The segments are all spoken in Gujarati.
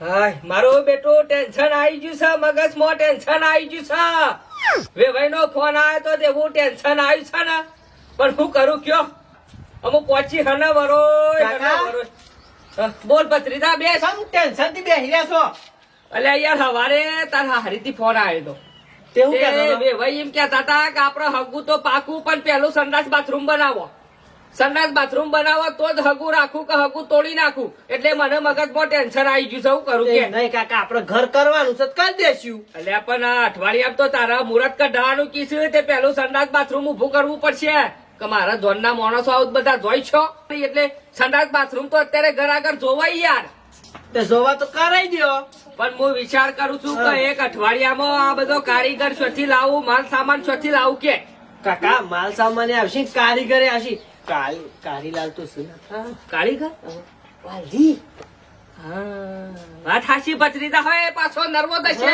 હાય મારો બેટો ટેન્શન આવી ગયું છે મગજમાં ટેન્શન આવી ગયું છે. વેવાઈ નો ફોન આવ્યો તો તેવું ટેન્શન આવ્યું છે ને. પણ હું કરું કયો? અમુક પહોંચી હને વરો બોલ પત્રીતા બે સમ ટેન્શનથી રહ્યા છો? અલ્યા યાર સવારે તાર હારીથી ફોન આવ્યો તેવું તો કહેતો કે વેવાઈ એમ કહેતા હતા કે આપણે હગું તો પાકું પણ પેલું સંડાસ બાથરૂમ બનાવો. સંડાસ બાથરૂમ બનાવો તો જ હગું રાખું કે હગું તોડી નાખું. એટલે મને મગજમાં ટેન્શન આવી ગયું છે કરું કે? નહીં કાકા આપણે ઘર કરવાનું છે કરી દેશું. એટલે પણ આ અઠવાડિયામાં તો તારા મુહૂર્ત કઢાવાનું કીધું તે પેલું સંડાસ બાથરૂમ ઉભું કરવું પડશે. કે મારા જોનના માણસો આવું બધા જોઈ છો? એટલે સંડાસ બાથરૂમ તો અત્યારે ઘર આગળ જોવાય યાર. તે જોવા તો કરાઈ દ્યો. પણ હું વિચાર કરું છું કે એક અઠવાડિયામાં આ બધો કારીગર શોથી લાવું માલ સામાન શોથી લાવું કે? કાકા માલ સામાન આવશે કારીગરે આવશે. કાલ કારીલાલ તો શું કારીગર વાલજી હા, વાત હાચી પચરીતા હોય પાછો નર્વો થશે.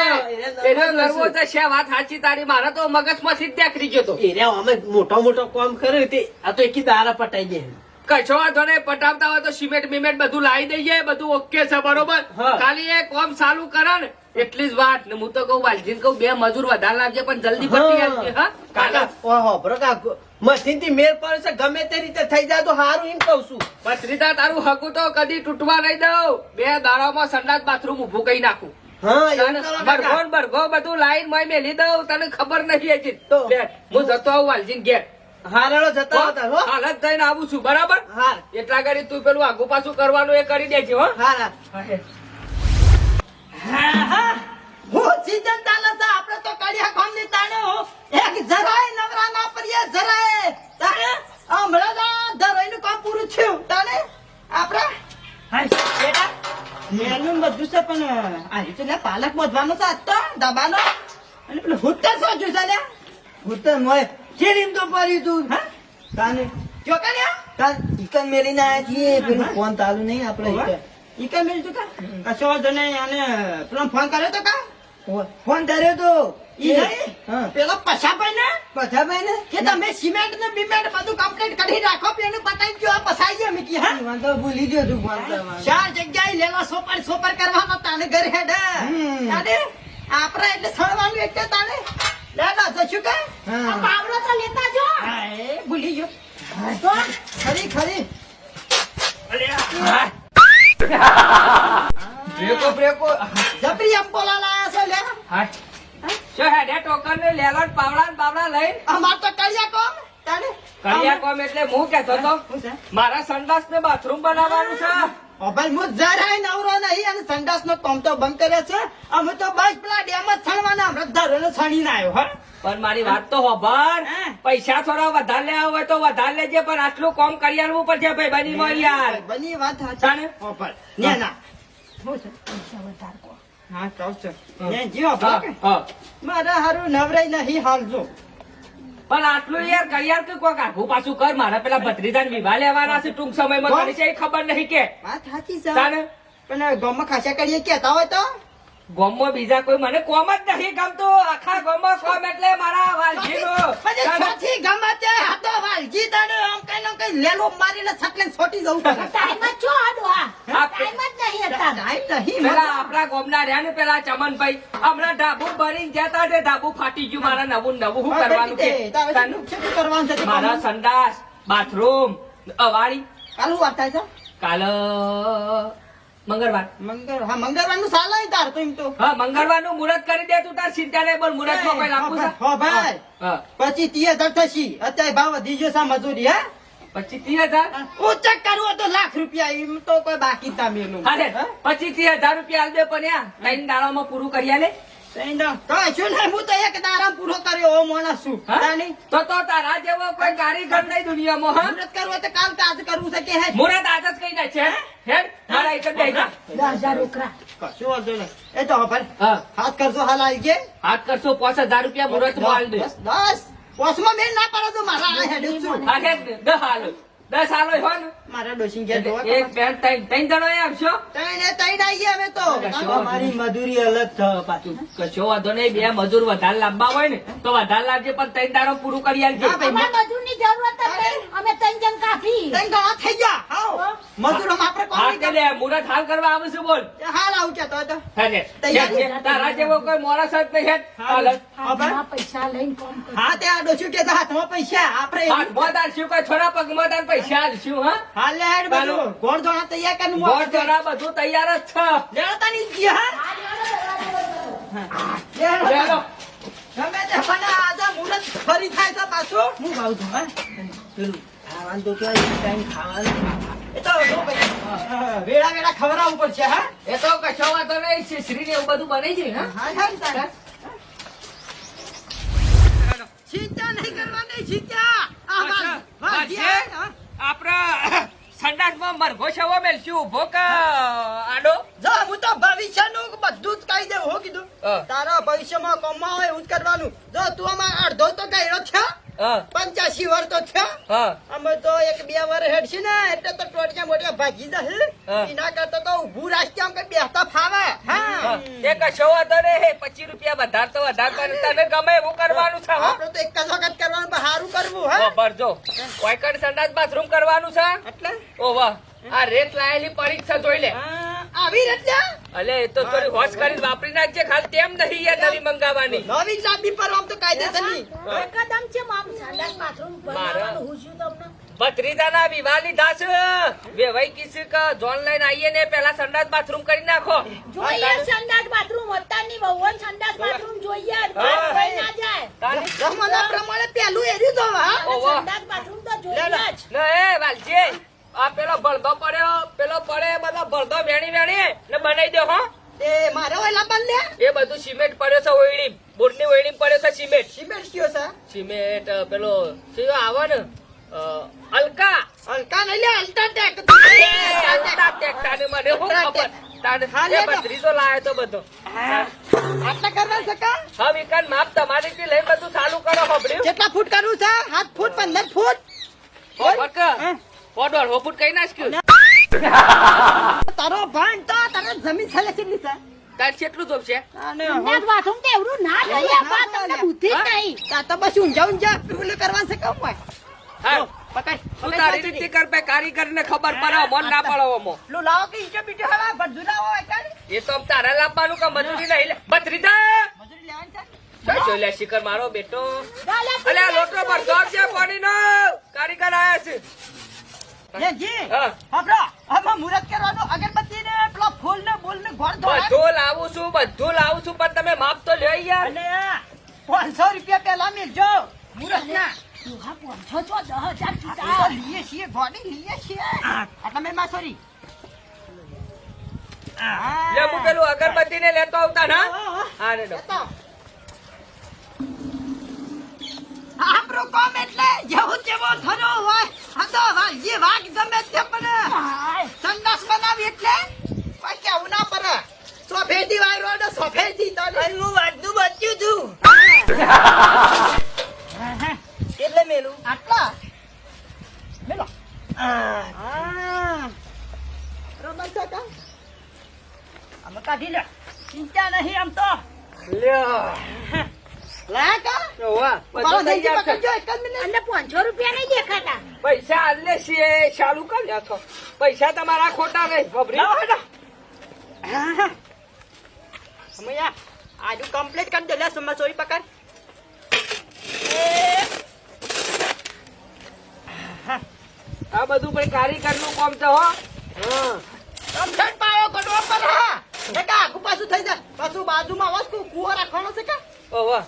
એને નર્વો એનો થશે. વાત હાચી તારી. મારા તો મગજમાંથી જ દેખરી ગયો તો. એ રહ્યા અમે મોટો મોટો કામ કર્યું તે આ તો એકી દારા પટાઈ દે. કશો વાંધો નહીં પટાવતા હોય તો સિમેન્ટ બિમેન્ટ બધું લાવી દઈએ બધું ઓકે છે બરોબર? ખાલી એ કામ ચાલુ કરે ને એટલી જ વાત. ને હું તો કહું વાલજીને કહું બે મજૂર વધારે લાગજે પણ જલ્દી પટી આવજે હા? કાકા ઓહો બરો કાકા મશીનથી મેર પડે છે ગમે તે રીતે થઈ જાય તો સારું એમ કહું છું. પત્રીતા તારું હકું તો કદી તૂટવા નહીં દઉં. બે દાડામાં સંડાસ બાથરૂમ ઊભું કરી નાખું. બધું લાઈનમાં મેલી દઉં તને ખબર નથી હજી. હું જતો આવું વાલજીને ઘેર. હારાળો જતા હતા હો. હાલત થઈને આવું છું બરાબર? હા એટલા ઘડી તું પેલું આગુ પાછું કરવાનું એ કરી દેજે હો. હારા. હું સીઝન ચાલે છે. આપણે તો કડિયા કોમની તાણે એક જરાય નવરા ના પડીએ જરાય. તાણે? હમણાં જ આ ધરાઈનું કામ પૂરું થયું. તાણે? આપણે? હાય બેટા. મેનું બધું છે પણ આ રીતે ને પાલક બધવાનો છે તો દબાનો. અને પેલું હુત્તર શું જોયું છે લે ઉત્તર મોય. ચીરીમ તો પડી તું. હા? તાને જો કર્યા તાન ઈકન મેલીને આયા છીએ. પેલું ફોન ચાલુ નહીં આપણે કઈ મેળ તું કા? કશો વાંધો નહીં અને પેલો ફોન કર્યો તો કા? ફોન- કર્યો તો. ઈ નહીં? હા. પેલો પછાભાઈ ને પછાભાઈ ને કે તમે સિમેન્ટ ને બિમેન્ટ બધું કમ્પ્લીટ કરી રાખો પેલું પતાઈ ગયો આ પસાઈ ગયો મીકી હા? વાંધો ભૂલી ગયો તું ફોન ચાર જગ્યાએ લેલા સોપર સોપર કરવાનો તાને ઘરે હેડે. તાને આપણા એટલે સળવાનું એટલે તાને લેલા જશું કે. આ તો લેતા જો. હા ભૂલી ગયો. તો? ખરી ખરી. બ્રેકો બ્રેકો. જબરી અંબોલા લાયા છે લે. હાય શું હેડે ટોકર ને લેલો પાવડા ને બાવડા લઈ અમાર તો કડિયા કોમ તાને? કડિયા કોમ એટલે હું કહેતો તો મારા સંડાસ ને બાથરૂમ બનાવવાનું છે. ભાઈ હું જરાય નવરો નહીં અને સંડાસ નો કોમ તો બંધ કર્યો છે. અમે તો બસ પેલા ડેમ જ છણવાના હમણાં ધારો છણીને આવ્યો હા. પણ મારી વાત તો હોભર. પૈસા થોડા વધારે લેવા હોય તો વધારે લેજે પણ આટલું કોમ કરી આલવું પડશે ભાઈ બની યાર બની વાત? સાચી. ભાઈ ના કો. હા કહું છું હા. ને જીઓ ભાઈ હા. મારા હારું નવરાઈ નહીં હાલજો. પણ આટલું યાર કરી આલ કે કોક આઘું પાછું કર. મારા પેલા ભત્રીજાને વિવાહ લેવાના છે ટૂંક સમયમાં? છે એ ખબર નહીં કે? વાત સાચી છે. પણ ગામમાં ખાસા કરીએ કેતા હોય તો? ગોમમાં બીજા કોઈ મને કોમ જ નથી ગમતું. આખા ગોમમાં કોમ એટલે મારા વાલજીનો. પછી તાને- સાચી ગમે તે વાલજી તને આમ કઈ ન કઈ લેલો મારીને છટલે છોટી જવું પડે ટાઈમ જ છો આડો આ. ટાઈમ જ નહીં હતા. ટાઈમ નહીં પેલા આપણા ગોમના રહ્યા ને પેલા ચમનભાઈ હમણાં ઢાબુ ભરીને જતા તે ઢાબુ ફાટી ગયું મારા નવું નવું. શું કરવાનું કે? તાને કરવાનું છે મારા સંડાસ બાથરૂમ અવાડી. કાલું વાતા છે? કાલ મંગળવાર. મંગળ હા મંગળવારનું સાલ હોય તાર તો એમ તો. હા મંગળવારનું મુહૂર્ત કરી દે તું તાર ચિંતા નહીં બોલ મુહૂર્તમાં કોઈ લાગવું છે. હો ભાઈ. પછી તીએ હજાર થશી. અત્યારે ભાવ દીજો સા મજૂરી હા? પછી ત્રીસ હજાર ઉચક કરવો તો લાખ રૂપિયા એમ તો કોઈ બાકી તા ના મેલું. પચીસ ત્રીસ હજાર રૂપિયા આલ દે પણ યા ત્રણ દાડામાં પૂરું કરી આલે. પૂરો કર્યો માણસ છું. તો તો તારા જેવો કોઈ કારીગર નહીં દુનિયામાં મુહૂર્ત કરવું તો કાલ તાજ કરવું છે કે મુહૂર્ત આજ જ કહી દે હેડ મારા એક જ દઈ જા. દસ હજાર રોકડા કશું વાંધો નહીં. એ તો હા હાથ કરશો હાલ આવી ગયા? હાથ કરશો પાંચ હજાર રૂપિયા મુહૂર્તમાં દે બસ પોસમાં મેલ ના પડે તો મારા હેડે છું. હેડ હાલ. દસ આલો હોય ને. મારા ડોશી ઘેર જોવા એક બેન ત્રણ ત્રણ જણો એ આવશો તઈને તઈને આવીએ અમે તો. અમારી મજૂરી અલગ છે પાછું. કશો વાંધો નહીં બે મજૂર વધારે લાંબા હોય ને તો વધારે લાવજે પણ ત્રણ દાડો પૂરું કરી આલજે હા, ભાઈ. જરૂરત અમે ત્રણ જણ કાફી તઈને ઘણા થઈ ગયા. હાવ મજૂરો આપણે કોણ હા લે મુરત હાલ કરવા આવે છે બોલ હાલ આવું છે તો તો. હેડે. તૈયારી? હેડ, હેડ. તારા જેવો કોઈ મોરા નહીં. હાલ. હાથમાં પૈસા લઈને કામ કરો. હા તે આ ડોશી કે હાથમાં પૈસા. આપણે હાથમાં કોઈ થોડા પગમાં તાર પૈસા આલશું, હા? હાલ લે હેડ બધું. ગોળ ધોણા તૈયાર કરીને ગોળ ચોરા બધું તૈયાર જ છે. લેતા ની ગયા હા? લે લેલો. ગમે તે પણ આજે મુરત ફરી થાય છે પાછું. હું ભાવ છું હા? પેલું. ખાવાનું તો કહેવાય ટાઈમ ખાવાનું એ તો વેળા વેળા ખવરા ઉપર છે હા? એ તો કશો વાંધો નહીં શ્રી ને એવું બધું બની જાય હા? હા હા ચિંતા નહીં કરવાની ચિંતા. આ વાત- વાત છે? આપણા સંડાસમાં મરઘો છવો મેલશું ઊભો કા આડો. જો હું તો ભવિષ્યનું બધું જ કહી દઉં હું કીધું. તારા ભવિષ્યમાં કમાવો એવું જ કરવાનું. જો તું આમાં અડધો તો કર્યો છે? પંચ્યાસી વાર તો છે અમે તો એક બે વર્ષ હેડશે ને એટલે તો ટોટિયા મોટિયા ભાગી જશે. હા. એના કરતા તો ઉભું રાખી આમ કઈ બેસતા ફાવે. હા. હા. એ કશો વાંધો નહીં. પચીસ રૂપિયા વધાર તો વધાર કરે. તને ગમે એવું કરવાનું છે હો. આપણે તો એક જ વખત કરવાનું પણ સારું કરવું હા. ભરજો કોઈ કણ સંડાસ બાથરૂમ કરવાનું છે? એટલે? ઓ વાહ. આ રેત લાયેલી પરીક્ષા જોઈ લે. આવી રીતે અલે એ તો થોડી હોશ કરી વાપરી નાખજે ખાલી તેમ નહીં યાર નવી મંગાવવાની. નવી લાંબી પર આમ તો કાયદેસર નહીં એકદમ છે મામ. સંડાસ બાથરૂમ બનાવવાનું હું શું તમને. ભત્રીજાના વિવાહ લીધા છે વેવાઈ કિસી કે જોન લઈને આવીએ ને પેલા સંડાસ બાથરૂમ કરી નાખો. જોઈએ સંડાસ બાથરૂમ અત્યારની બહુન સંડાસ બાથરૂમ જોઈએ. કોઈ ના જાય. તારે- જમાના પ્રમાણે પેલું એર્યું તો હા? સંડાસ બાથરૂમ તો જોઈએ જ. લે એ વાલજી. આ પેલો ભળદો પડ્યો પેલો પડે બધા ભળદો વેણી વેણી ને બનાવી દો હો. એ મારે ઓલા બંધ એ બધું સિમેન્ટ પડ્યો છે ઓયડી બોટની ઓયડી પડ્યો છે સિમેન્ટ. સિમેન્ટ કયો છે? સિમેન્ટ પેલો શું આવે ને? અલકા. અલકા નહીં લે અલ્ટા ટેક. અલ્ટા ટેક તાને મને શું ખબર. તાને હા, એ લે તો. ભત્રીજો લાયો તો બધો. આટલા કરવા શકા હા વિકાન માપ તમારીથી લઈ બધું ચાલુ કરો ખબર્યું કેટલા ફૂટ કરવું છે હાથ ફૂટ પંદર ફૂટ. ફોટ હા. હોપુટ ફૂટ કઈ નાખ્યું? તારો ભાન તો તારે જમીન છે કેટલી છે તાર કેટલું જોબ છે? સંડાસ બાથરૂમ તો એવડું ના જોઈએ બા તમને બુદ્ધિ નહીં. તા તો બસ ઊંઝા ઊંઝા પેલું કરવા છે કેમ હોય. હા. પકડ. તું તારી રીતે કર પે કારીગર ને ખબર પડે મન ના પડે ઓમો પેલું લાવો કે ઈટો બીટો હવા બધું લાવો હોય એ તો તારે લાવવાનું કે મજૂરી નહીં? લે ભત્રીજા મજૂરી લેવાની છે? ચાલ ચાલ લે શિખર મારો બેટો. છે પાણીનો કારીગર આયા છે. એ જી. આમાં મુહૂર્ત કરવાનું અગરબત્તી ને પેલો ફૂલ ને બોલ ને ગોળ ધોળા. બધું લાવું છું બધું લાવું છું પણ તમે માપ તો લ્યો યાર. અને પાંચસો રૂપિયા પેલા મેલજો. મુહૂર્ત ના ડોહા પહોંચો છો દસ હજાર આપણે તો છૂટા લઈએ છીએ ગોડી લઈએ છીએ. આટલા મેં માં સોરી લે હું પેલું અગરબત્તી ને લેતો આવતા ના હા રે આપણું કોમ એટલે જેવું તેવો થરો હોય. આ તો વાલજી વાઘ ગમે તે પણ સંદાસ બનાવી એટલે? કોઈ કેવું ના પડે. સોફેટી વાયરો ને સફેદી તને હું વાતનું બચ્યું છું. એટલે મેલું. આટલા? મેલો. રમણ છે કા અમે કાઢી લે. ચિંતા નહીં આમ તો. લ્યો. પૈસા આલે છે ચાલુ કર નાખો. પૈસા તમારા ખોટા નહીં ખબરી લાવો હેડો. હા, હા. અમૈયા, આજુ complete કરી દે લે સુમ્મા પકડ. આ બધું પણ કારીગરનું કામ છે હો? હા. complete પાયો કરવો પડે હા. આઘું પાછું થઈ જાય. પાછું બાજુમાં વસ્તુ કુવો રાખવાનો છે કા? ઓ વાહ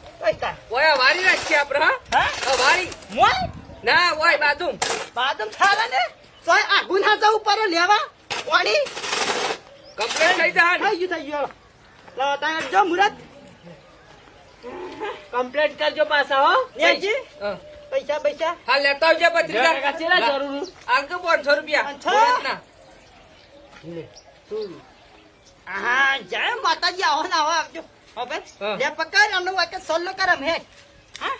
ઓય વારી રાખીએ આપણે હા? આ વારી મોય, ના ઓય બાજુ બાજુમ થાલે ને તોય આઘું ના જવું પડે લેવા? પાણી? કમ્પ્લેટ થઈ જા થઈ ગયું થઈ ગયું. લાવો, તારે જો મુરત. કમ્પ્લેટ કરજો પાછા હો. નેજી. પૈસા પૈસા. હા લેતા આવજો પત્રિકા કેટલા જરૂર? આગળ પાંચસો રૂપિયા. પાંચસો? મુરતના. હા જય માતાજી આવો ના આવો આવજો. હવે. લે પકડ અમને વાકે સોલ્લો કરમ હે. હા.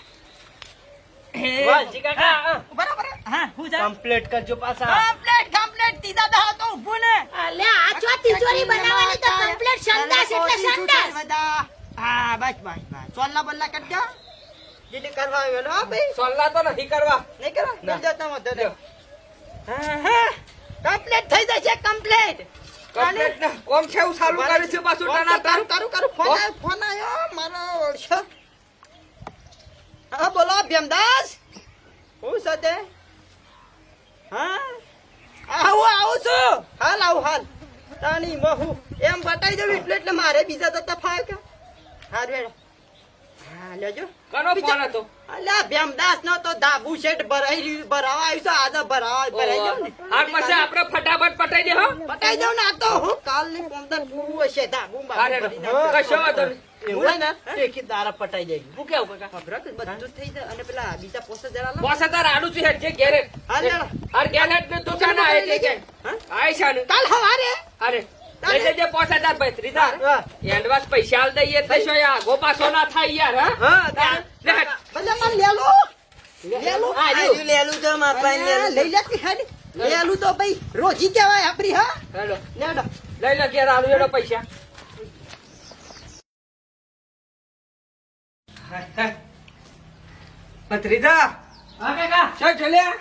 વાહ, જી કાકા, હા. બરાબર હા હું જા કમ્પ્લીટ કરજો પાછા. કમ્પ્લેટ કમ્પ્લેટ તીધા દા તો ઊભું ને. અલે આ છો તિજોરી બનાવવાની તો કમ્પ્લીટ સંડાસ એટલે સંડાસ. હા બસ બસ બસ. સોલ્લા બલ્લા કરી જેને કરવા આવ્યો ને ભાઈ. સોલ્લા તો નથી કરવા. નહીં કરવા? જતા વાંધો હા હા. કમ્પ્લેટ થઈ જશે કમ્પ્લેટ કોમ છે એવું ચાલુ કરે છે પાછું કરું ટનાટન. કરું કરું ફોન આવ્યો ફોન આવ્યો મારો ઓળશો હા બોલો ભીમદાસ. હું સાથે હા? આવું આવું છું. હાલ આવું હાલ. તાણી મહુ. એમ બતાવી દઉં એટલે એટલે મારે બીજા તો ફાય કે હાર વેડો હા લેજો. કોનો ફોન હતો? અલ્યા ભીમદાસ નો તો ધાબુ શેઠ ભરાઈ રહ્યું- ભરાવા આવ્યું છે આજે ભરાવા ભરાઈ જાવ ને. હાલ પછી આપણે ફટાફટ પટાઈ દે હો. પટાઈ દઉં ને આ તો હું કાલની પંદર પૂરું હશે બાબુ અરે. કશો વાંધો. એવું ને એકી દારા પટાઈ જાય હું કેવું કાકા? હતી? બધું જ થઈ જાય. અને પેલા બીજા પોસે જરા લો. બોસ તાર આડું છે જે ઘેરે. હાલ ઘેર હેડ ને તું ચાના આય તે કે હા? આય શાનું કાલ હવારે? અરે. લઈ જજે પાંચ હજાર ભાઈ ત્રીજા હા. એડવાન્સ પૈસા આલ દઈએ થશો યાર ગો પાછો ના થાય યાર હા? લેલો. લેલો. આજુ લેલું તો મારા પાસે અલ્યા, લેલું. લઈ લે કે લેલું તો ભાઈ રોજી કહેવાય આપડી હા? હેડો. લેડો લઈ લે ઘેર આલુ પૈસા. ભત્રીજા હા કાકા. શું ચલ્યા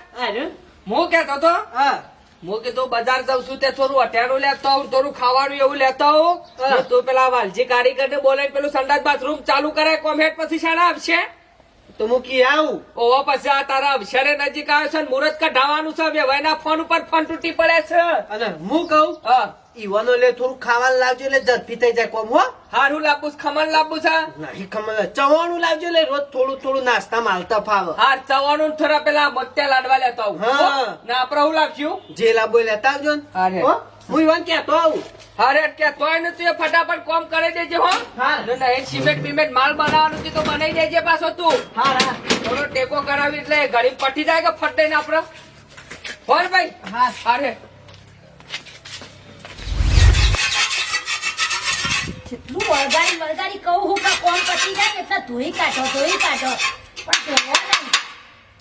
હું કેતો તો? હા. હું કીધું બજાર જાઉં છું તે થોડું અઠિયાણું લેતો આવું થોડું ખાવાનું એવું લેતો આવું. તું પેલા વાલજી કારીગર ને બોલાવી પેલું સંડાસ બાથરૂમ ચાલુ કરે કોમેટ પછી શાળા આવશે. તો મૂકી આવું. ઓવા પછી આ તારા અવસરે નજીક આવ્યો છે મુહૂર્ત કઢાવવાનું છે? વેવાઈના ફોન ઉપર ફોન તૂટી પડે છે. અને હું કહું હા. ઈવાનો લે થોડું ખાવાનું લાવજો એટલે ઝડપી થઈ જાય કોમ હો. હારું લાંબુ છે, ખમણ લાંબુ છે? નહીં ખમણ ચવાણું લાવજો એટલે રોજ થોડું થોડું નાસ્તા માલતા ફાવે. હા ચવાણું થોડા પેલા મોત્યા લાડવા લેતો આવું. હા. ના આપણે હું લાવશું? જે લાવવો લેતા આવજો ને. હો? ઈવાન કહેતો આવું. હારે કે તોય ને તું એ ફટાફટ કોમ કરી દેજે હો. હા. એ નહીં સિમેન્ટ બિમેન્ટ માલ બનાવવાનું તો બનાવી દેજે પાછો તું. હા હા. થોડો ટેકો કરાવી એટલે ગરીબ પટી જાય કે ફટ દઈને આપડે હોર ભાઈ. હા. અરે. કેટલું વળગાડી વળગાડી કહું હું કે કોમ પટી જાય ને એટલે ધોઈ કાઢો ધોઈ કાઢો. પણ ધોવો નહીં.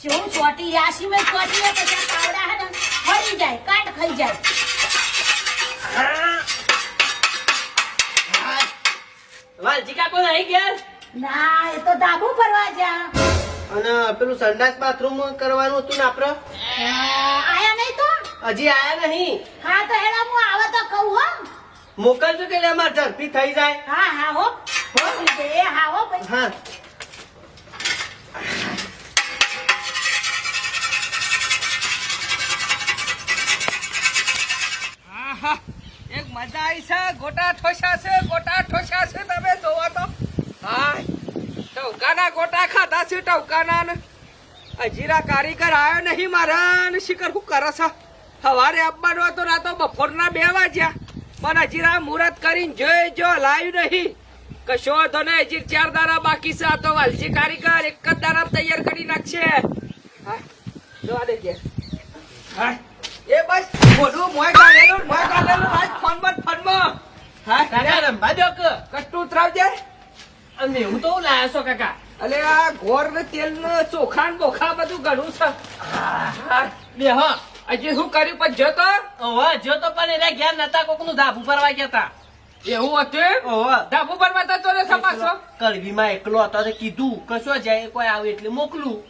જેવું ચોટી આ મેં ચોટી પછી આ કાવડા હે ને ફરી જાય કાટ ખાઈ જાય. વાલજી કાકો નહીં ગયા ના એ તો ધાબુ ફરવા જા અને પેલું સંડાસ બાથરૂમ કરવાનું હતું ને આપડે? આયા નહીં તો? હજી આયા નહીં. હા તો હેડા હું આવે તો કહું હો. મોકલજો કે અમારે ઝડપી થઈ જાય. હા હા હો. હો. એ હા હો મજા આવી છે, ગોટા ઠોસા છે, ગોટા ઠોસા છે, તમે જોવા તો. હાય, ટવકાના ગોટા ખાધા છે ટવકાના ને અજીરા કારીગર આવ્યો નહીં મારા ને શિકર હું કરે છે? સવારે આવવાનો હતો ના તો બપોરના બે વાગ્યા. પણ હજીરા મુહૂર્ત કરીને જોઈ જો લાવ્યું નહીં. કશો વાંધો નહીં, હજી ચાર દારા બાકી છે તો વાલજી કારીગર એક જ દારા તૈયાર કરી નાખશે. હા, જોવા દેજે. હા. એ બસ મોઢું મોય ગાલેલું મોય ગાલેલું આજ ફોન હા કાકા રંભા દો કે. કટ્ટું ત્રાવજે અને હું તો લાયા છો કાકા? અલે આ ગોળ ને તેલ ને ચોખા ને બોખા બધું ઘણું છે. બે હા હજી શું કર્યું પણ ઓહો જો તો પણ એના ઘેર નતા કોકનું ધાબુ પરવા ગયા તા. એવું હતું ઓહો ધાબુ માં તો રે સમાસો કડવીમાં એકલો હતો કીધું કશો જાય કોઈ આવે એટલે મોકલું.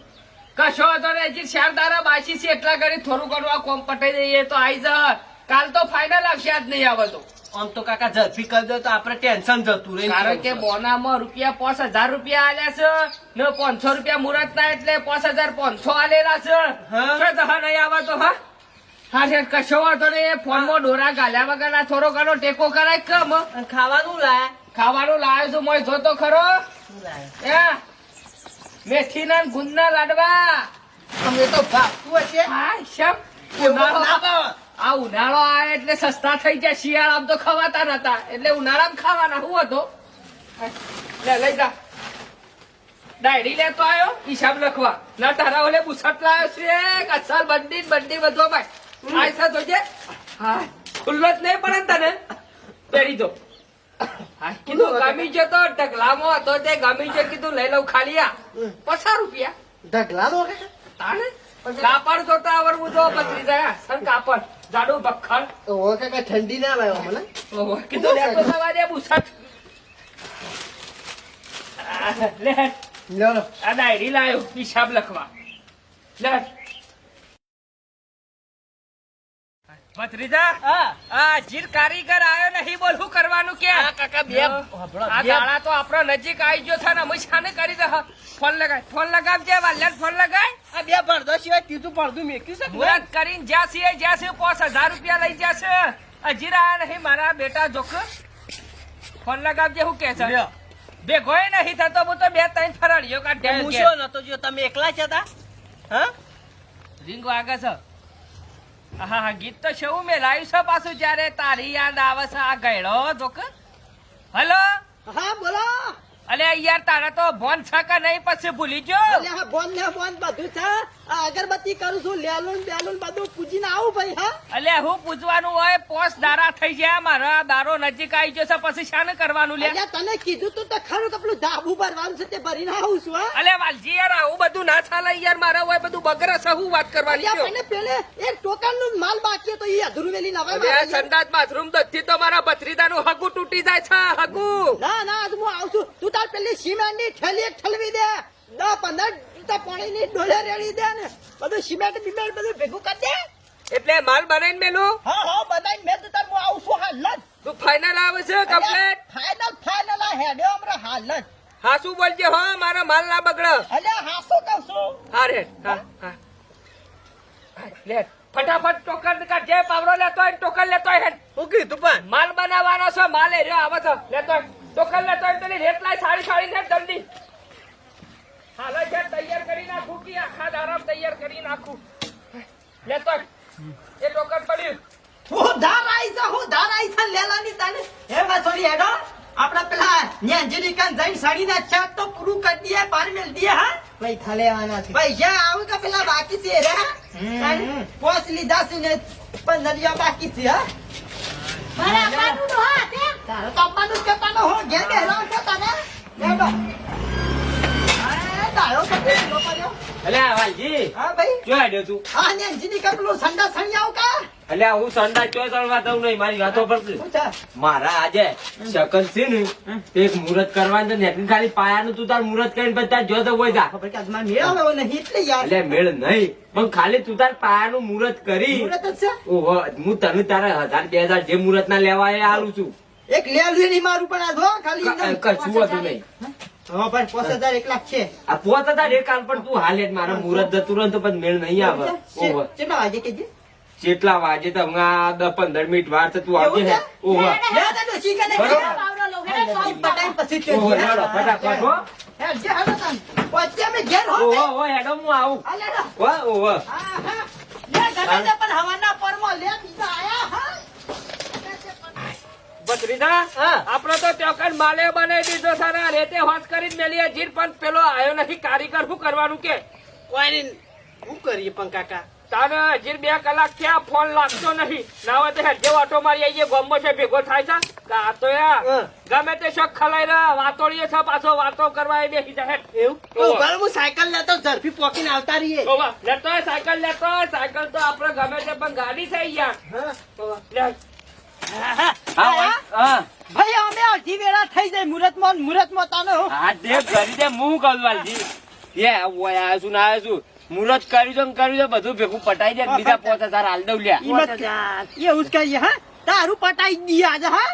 કશો હતો ને હજી ચાર દારા બાકી છે એટલા કરી થોડું ઘણું આ કોમ પટાઈ દઈએ તો આઈ જા કાલ તો ફાઇનલ આવશે આજ નહીં આવે તો. આમ તો કાકા ઝડપી કરી દો તો આપણે ટેન્શન જતું રહે. કારણ કે બોનામાં રૂપિયા પાંચ હજાર રૂપિયા આલ્યા છે ને પાંચસો રૂપિયા મુરત ના એટલે પાંચ હજાર પાંચસો આલેલા છે. તો નહીં આવે તો હા. હા છે કશો વાંધો નહીં ફોનમાં ડોરા ગાલ્યા વગર આ થોડો ઘણો ટેકો કરાય કમ ખાવાનું લાય. ખાવાનું લાવ્યો છું મોય જોતો ખરો. શું લાયા ના ગુંદ ના લાડવા. અમે તો ભાગતું હશે. હા શેમ. આ ઉનાળો આવે એટલે સસ્તા થઈ જાય. શિયાળામાં તો ખવાતા નતા. એટલે ઉનાળામાં ખાવાના. હું હતો? લે લઈ જા. ડાયરી લેતો આવ્યો. હિસાબ લખવા. ના તારા ઓલે બુસટ લાવ્યો છે કચ્છાલ બંડી બંડી બધો ભાઈ. આ છે તો જે હા ખુલ્લો જ નહીં પડે તને. પહેરી દો. કીધું ગમી છે તો ઢગલામાં હતો તે ગમી છે કીધું લઈ લઉં ખાલી આ. પચાસ રૂપિયા. ઢગલાનો કાકા તાને કાપડ જોતા આવડવું તો બત્રી જાય સર કાપડ જાડું બખણ ઓહો કાકા ઠંડી ના લાવ્યો મને. ઓ કીધું લેતો જવા દે બુસટ. લે લો. આ ડાયરી લાયો હિસાબ લખવા. લે. ભત્રીજા આ જીર કારીગર આયો નહીં બોલ કરવાનું કે? કાકા બે આ દાડા તો આપણો નજીક આવી ગયો છે ને અમે શાને કરી દે ફોન લગાય. ફોન લગાવજે વાલ્યાને ફોન લગાય. આ બે પડદા સિવાય તીધું પડદું મેક્યું છે મુરત કરીને જ્યાં છે જ્યાં છે પાંચ હજાર રૂપિયા લઈ જશે. હજી આયા નહીં મારા બેટા જોક. ફોન લગાવજે હું કે છે? બે ગોય નહીં થતો હું તો બે ત્રણ ફરાડીઓ હું કાઢે શું નતો જો તમે એકલા જ હતા? હા? રીંગો આગળ છે. હા હા ગીત તો શું મેં લાવ્યું છે પાછું જ્યારે તારી યાદ આવે છે, આ ગયડો જોક. હલો? હા, બોલો. અલે યાર તારા તો ભોન છે કે નહીં પછી ભૂલી જો અલે બોન ને બોન બધું છે અગરબત્તી કરું છું લેલું બેલુન બધું પૂજીને આવું ભાઈ હા? અલે હું પૂજવાનું હોય પોસ દારા થઈ જાય મારો દારો નજીક આવી જશે પછી શાને કરવાનું લે તને કીધું તું તો ખરું કે પેલું ધાબુ ભરવાનું છે તે ભરીને આવું છું હા? અલે વાલજી યાર આવું બધું ના ચાલે યાર મારા હોય બધું બગરે છે હું વાત કરવાની છે મને પેલે એક ટોકનનું માલ બાકી તો એ અધૂરું વેલી નવાય મારે યાર. બાથરૂમ દત્તી તો મારા ભત્રીજાનું હગું તૂટી જાય છે હગું. ના ના આજ હું આવું છું. તું તાર પેલી સિમેન્ટની થેલી એક ઠલવી દે. દસ પંદર પાણી ની ડોલે રેડી દે ને બધું સિમેન્ટ બિમેન્ટ બધું ભેગું કરી દે. એટલે માલ બનાવીને મેલું? હા હા બનાવીને મેં તો તાર હું આવું છું હાલ જ તું ફાઇનલ આવે છે કમ્પ્લેટ ફાઇનલ ફાઇનલ આ હેડે હમણાં હાલ જ હાસુ બોલજે હા મારા માલ ના બગડ. અલ્યા હાસુ કહું છું? હા રે હા હા. લે ફટાફટ ટોકન કાઢ જે પાવરો લેતો હોય ને ટોકન લેતો હોય હેડ. હું કીધું પણ. માલ બનાવવાનો છે માલ એ રહ્યો આવે તો લેતો હોય. ટોકન કલ્લા તો પેલી રેતલાય સાડી સાડી ને જલ્દી. હાલ જ તૈયાર કરી નાખું કે આખા દારામ તૈયાર કરી નાખું. લે તો એ લોકર પડ્યું હું ધાર આઈ છે હું ધાર આઈ છે લેલાની તને. હે વાસોડી હેડો. આપણા પેલા ન્યાંજરી કાન જઈને સાડી ના ચાટ તો પૂરું કરી દઈએ પાર મેલ દઈએ હા? ભાઈ થાલેવાના છે. પૈસા આવું કે પેલા બાકી છે રે. પોસ લીધા છે ને પંદરિયા બાકી છે હા? મારા બાનું તો હા? તે તારે તો આપવાનું જ કહેવાનો હો ઘેર છો તને? લેડો અરે, તારો કપી લો અલ્યા વાલજી. હા ભાઈ. તું? આ ન્યાંજરી કાન પેલું સંડા સણી કા? અલ્યા હું સંડા ચોય તળવા દઉં નહીં મારી વાતો પર મારા આજે શકન છે ને એક મુહૂર્ત કરવાનું છે ને ખાલી પાયાનું તું તાર મુહૂર્ત કરીને પછી જો તો હોય જા. ખબર કે આજમાં મેળ આવે નહીં એટલે યાર. અલ્યા મેળ નહીં પણ ખાલી તું તાર પાયાનું મુહૂર્ત કરી. ઓહો હું તને તારા હજાર બે હજાર જે મુહૂર્ત ના લેવા એ આલું છું. એક લેલું નહીં મારું પણ આ ખાલી કશું હતું નહીં. હા ભાઈ પાંચ હજાર એક લાખ છે આ પોત હતા એક કાલ પણ તું હાલે મારા મુહૂર્ત જતું ને તો પછી મેળ નહીં આવે કેટલા વાગે કેજે કેટલા વાગે તો હમણાં દસ પંદર મિનિટ વાર તો તું આવજે ને ઓહો લે ભત્રીજા. આપડે તો ચોકન માલે બનાવી દીધો સારા રેતે હોશ કરીને મેલીએ જીર પણ પેલો આવ્યો નથી. કારીગર શું કરવાનું કે? કોઈ શું કરીએ પણ કાકા? તારે હજી બે કલાક ક્યાં ફોન લાગતો નથી. ના હોય તો ઓટો મારી આવીએ ગોમ્બો છે ભેગો થાય છે. આ તો યાર ગમે તે શોખ ખલાઈ રહ્યા વાતોડીએ છે પાછો વાતો કરવા એ બેસી જાય. એવું. હું સાયકલ લેતો ઝડપી પોકીને આવતા રહીએ. લેતો સાયકલ લેતો સાયકલ તો આપડે ગમે તે પણ ગાડી થઈ યાર હા. લે. ભાઈ, અમે અઢી વેળા થઈ જાય મુહૂર્તમાં મુહૂર્તમાં તાને હો હા તે કરી દે હું કહું વાલજી. એ આવ્યો છું ના આવ્યો છું. મુહૂર્ત કર્યું છે કર્યું છે બધું ભેગું પટાઈ દે બીજા પોતે તાર હાલ દઉં લ્યા. એવું જ કહીએ હા? તારું પટાઈ દઈએ આજે હા?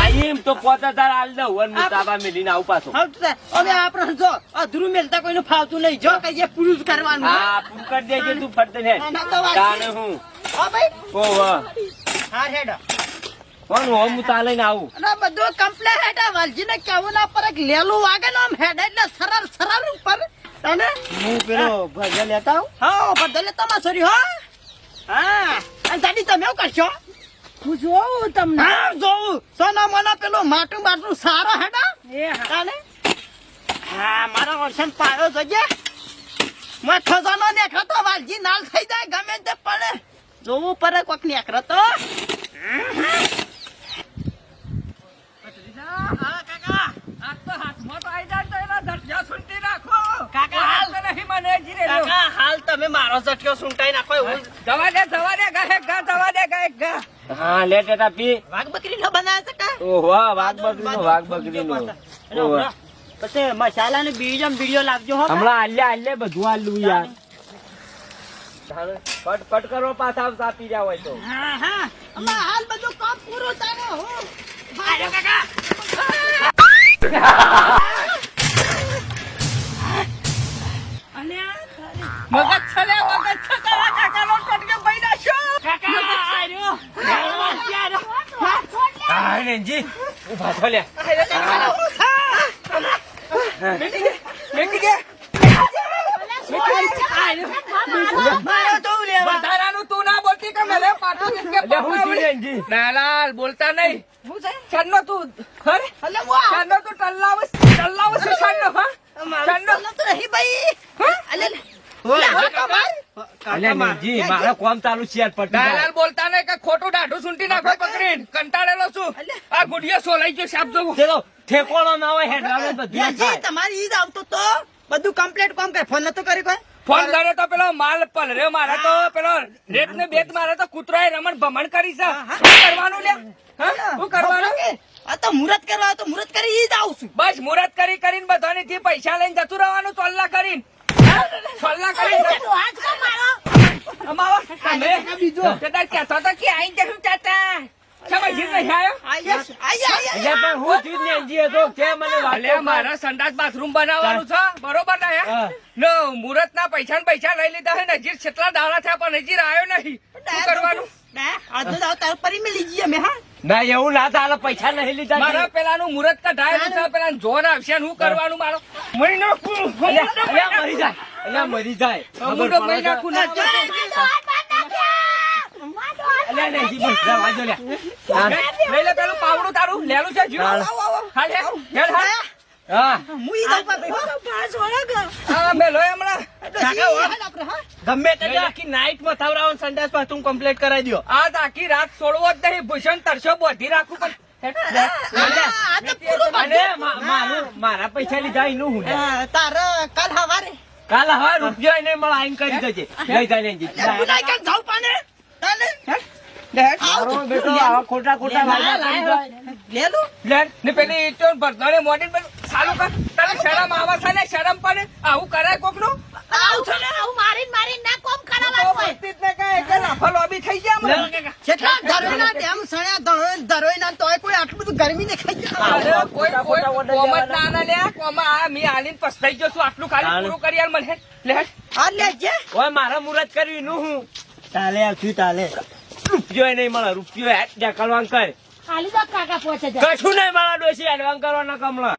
આ એમ તો પોતે તાર હાલ દઉં અને હું મેલીને આવું પાછો. આપણે જો અધૂરું મેલતા કોઈને ફાવતું નહીં. જો કહીએ પૂરું કરવાનું હા? હા પૂરું કરી દેજે તું ફરતે ને તાને હું? હા ભાઈ. ઓહો હા હેડો. કોણ હું હું તા લઈને આવું. અને બધું કમ્પ્લેટ હેડા વાલજીને કેવું ના પર એક લેલું વાગે ને આમ હેડ એટલે સરળ સરળ ઉપર. તને હું પેલો ભજન લેતા હા બદલે તમા સોરી હો. હા અને દાદી તમે શું કરશો? હું જોઉં તમને. હા જોઉં. સોના મોના પેલું માટું માટું સારો હેડા. એ હા. હા મારો ઓર્શન પાડો જજે. માં ખજાનો નેખરો તો વાલજી નાલ થઈ જાય ગમે તે પડે. જોવું પડે કોક નેખરો તો. હા મસાલા ને બીજ આમ વિડિયો લાવજો હો હમણાં આલ્યા આલ્યા બધું આલ્યું યાર. કરો પાછા સાપી રહ્યા તો. રેંજી ઊભા થો લે વધારાનું તું ના બોલતી કે પાટો રેંજી નાલાલ બોલતા નહીં. ચાંદનો તું અરે ચાંદનો તું ટલ્લાવ ટલ્લાવ છે ચાંદનો હા? ચાંદનો તો નહીં ભાઈ. અલે માર. કોમ ચાલુ છે. નાલાલ બોલતા ને કે ખોટું દાઢું સુંટી નાખો કંટાળેલો છું. આ ગુડિયો સોલાઈ ગયો સાપ જોવું. ચલો ઠેકોણો ના હોય હેડરાને બધું તમારી ઈદ આવતો તો. બધું કમ્પ્લીટ કોમ કરે. ફોન નતો કરી કોઈ? ફોન કર્યો તો પેલો માલ પલર્યો મારે તો પેલો રેત ને બેત મારે તો કૂતરાએ રમણ ભમણ કરી છે. શું કરવાનું લે શું કરવાનું? આ તો મુહૂર્ત કરવા તો મુહૂર્ત કરી જ આવું છું. બસ મુહૂર્ત કરી કરીને બધાની થી પૈસા લઈને જતું રહેવાનું ચોલ્લા કરીને? ચોલ્લા કરીને બીજો. કદાચ કહેતો તો કે આઈ જશું ચાચા. શા જીત નહીં આવ્યો? આયસ આય આય એટલે પણ હું થયું જ રેંજી હતો કે મને અલે વાલ્યો મારા સંડાસ બાથરૂમ બનાવવાનું છે બરોબર ને મુહૂર્ત ના પૈસા ને પૈસા લઈ લીધા હે નજીર કેટલા દાડા થયા પણ નજીર આવ્યો નહીં. શું કરવાનું? હા? ના એવું ના ચાલે પૈસા નહીં લીધા મારા પેલાનું મુહૂર્ત કઢાયેલું છે પેલા જોર આવશે શું હું કરવાનું મારો? મહિનો અલ્યા, અલ્યા મરી જાય મરી જાય. બસ લે. લઈ લે પેલું પાવડું તારું લેલું છે હે. હા હું પાસ હા મેં લોય હમણાં. ગમે તે આખી નાઈટમાં થવરાવો સંડાસ બાથરૂમ કમ્પ્લીટ કરાવી દો આજ આખી રાત છોડવો જ નહીં ભૂષણ તરસો બોધી રાખવું પણ. આ મારું મારા પૈસા લીધા એનું હું તારા કાલ હવારે. કાલ હવા રૂપિયા એને મળે આઈને કરી દેજે. લઈ જાય લેંજી. ગુનાઈ કાલ જાઉં પાને તાને મારો બેટો આવા ખોટા ખોટા વાયદા કરી જાય. લેલું લે, ને પેલી ઈંટો ભરતાને મોઢી ને પેલું કર. તને શરમ આવે છે ને શરમ પડે. આવું કરાય કોકનું? આવું છે ને આવું મારીને મારીને ના કોમ કરાવવાનું હોય વસ્તી ને કાંઈ એટલે લાફા લોબી થઈ ગયા હમણાં. જેટલા ધરોઈના ડેમ સણ્યા ધરોઈ ધરોઈના તોય કોઈ આટલું બધું ગરમી ને ખાઈ જાય કોઈ કોઈ કોમ જ ના ના લ્યા કોમાં આ મી આલીને પસ્તાઈ ગયો છું. આટલું ખાલી પૂરું કરી આલ મને. લે આ ઓય મારા મુરત કર્યું નું હું. તાલે આવશું તાલે. રૂપિયો નહીં મળે રૂપિયો હેડ ઢકલવાન કર ખાલી તો કાકા પહોંચે જાય કશું નહીં મળે ડોસી એડવાન્સ કરવાના કમલા.